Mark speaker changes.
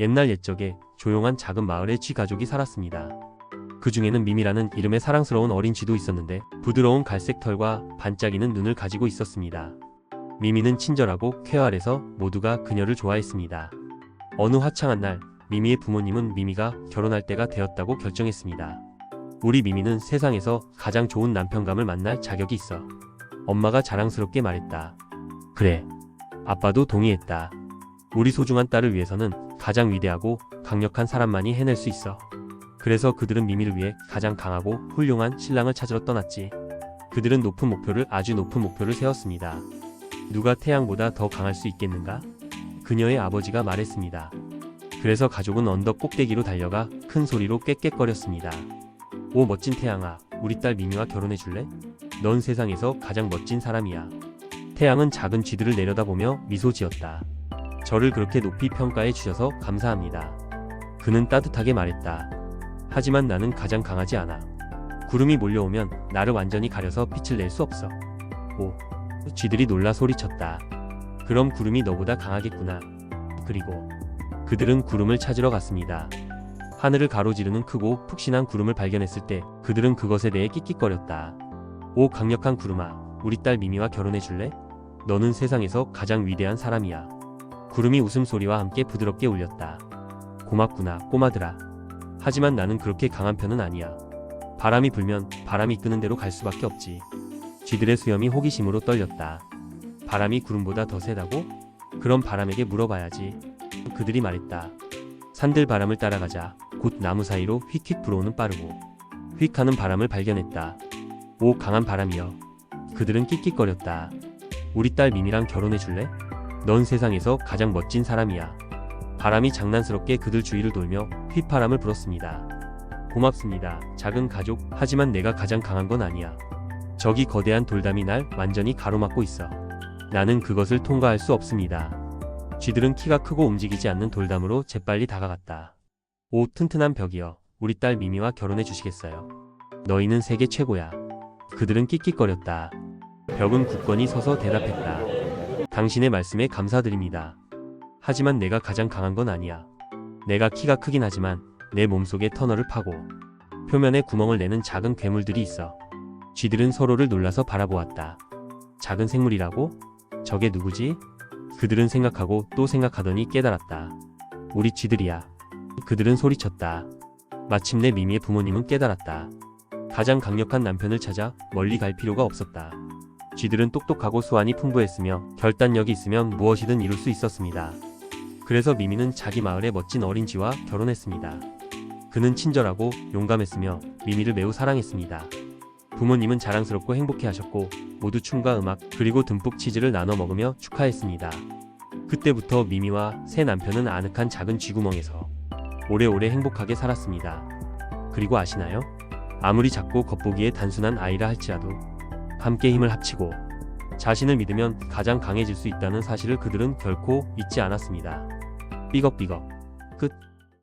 Speaker 1: 옛날 옛적에 조용한 작은 마을에 쥐 가족이 살았습니다. 그 중에는 미미라는 이름의 사랑스러운 어린 쥐도 있었는데 부드러운 갈색 털과 반짝이는 눈을 가지고 있었습니다. 미미는 친절하고 쾌활해서 모두가 그녀를 좋아했습니다. 어느 화창한 날 미미의 부모님은 미미가 결혼할 때가 되었다고 결정했습니다. 우리 미미는 세상에서 가장 좋은 남편감을 만날 자격이 있어. 엄마가 자랑스럽게 말했다. 그래. 아빠도 동의했다. 우리 소중한 딸을 위해서는 가장 위대하고 강력한 사람만이 해낼 수 있어. 그래서 그들은 미미를 위해 가장 강하고 훌륭한 신랑을 찾으러 떠났지. 그들은 높은 목표를 아주 높은 목표를 세웠습니다. 누가 태양보다 더 강할 수 있겠는가? 그녀의 아버지가 말했습니다. 그래서 가족은 언덕 꼭대기로 달려가 큰 소리로 깨깨거렸습니다. 오 멋진 태양아, 우리 딸 미미와 결혼해 줄래? 넌 세상에서 가장 멋진 사람이야. 태양은 작은 쥐들을 내려다보며 미소 지었다. 저를 그렇게 높이 평가해 주셔서 감사합니다. 그는 따뜻하게 말했다. 하지만 나는 가장 강하지 않아. 구름이 몰려오면 나를 완전히 가려서 빛을 낼 수 없어. 오, 쥐들이 놀라 소리쳤다. 그럼 구름이 너보다 강하겠구나. 그리고 그들은 구름을 찾으러 갔습니다. 하늘을 가로지르는 크고 푹신한 구름을 발견했을 때 그들은 그것에 대해 끽끽거렸다. 오 강력한 구름아, 우리 딸 미미와 결혼해 줄래? 너는 세상에서 가장 위대한 사람이야. 구름이 웃음소리와 함께 부드럽게 울렸다. 고맙구나, 꼬마들아. 하지만 나는 그렇게 강한 편은 아니야. 바람이 불면 바람이 끄는 대로 갈 수밖에 없지. 쥐들의 수염이 호기심으로 떨렸다. 바람이 구름보다 더 세다고? 그럼 바람에게 물어봐야지. 그들이 말했다. 산들 바람을 따라가자. 곧 나무 사이로 휙휙 불어오는 빠르고 휙 하는 바람을 발견했다. 오 강한 바람이여. 그들은 끽끽거렸다. 우리 딸 미미랑 결혼해 줄래? 넌 세상에서 가장 멋진 사람이야. 바람이 장난스럽게 그들 주위를 돌며 휘파람을 불었습니다. 고맙습니다. 작은 가족. 하지만 내가 가장 강한 건 아니야. 저기 거대한 돌담이 날 완전히 가로막고 있어. 나는 그것을 통과할 수 없습니다. 쥐들은 키가 크고 움직이지 않는 돌담으로 재빨리 다가갔다. 오 튼튼한 벽이여. 우리 딸 미미와 결혼해 주시겠어요? 너희는 세계 최고야. 그들은 끽끽거렸다. 벽은 굳건히 서서 대답했다. 당신의 말씀에 감사드립니다. 하지만 내가 가장 강한 건 아니야. 내가 키가 크긴 하지만 내 몸속에 터널을 파고 표면에 구멍을 내는 작은 괴물들이 있어. 쥐들은 서로를 놀라서 바라보았다. 작은 생물이라고? 저게 누구지? 그들은 생각하고 또 생각하더니 깨달았다. 우리 쥐들이야. 그들은 소리쳤다. 마침내 미미의 부모님은 깨달았다. 가장 강력한 남편을 찾아 멀리 갈 필요가 없었다. 쥐들은 똑똑하고 수완이 풍부했으며 결단력이 있으면 무엇이든 이룰 수 있었습니다. 그래서 미미는 자기 마을의 멋진 어린 쥐와 결혼했습니다. 그는 친절하고 용감했으며 미미를 매우 사랑했습니다. 부모님은 자랑스럽고 행복해 하셨고 모두 춤과 음악 그리고 듬뿍 치즈를 나눠 먹으며 축하했습니다. 그때부터 미미와 새 남편은 아늑한 작은 쥐구멍에서 오래오래 행복하게 살았습니다. 그리고 아시나요? 아무리 작고 겉보기에 단순한 아이라 할지라도 함께 힘을 합치고 자신을 믿으면 가장 강해질 수 있다는 사실을 그들은 결코 잊지 않았습니다. 삐걱삐걱 끝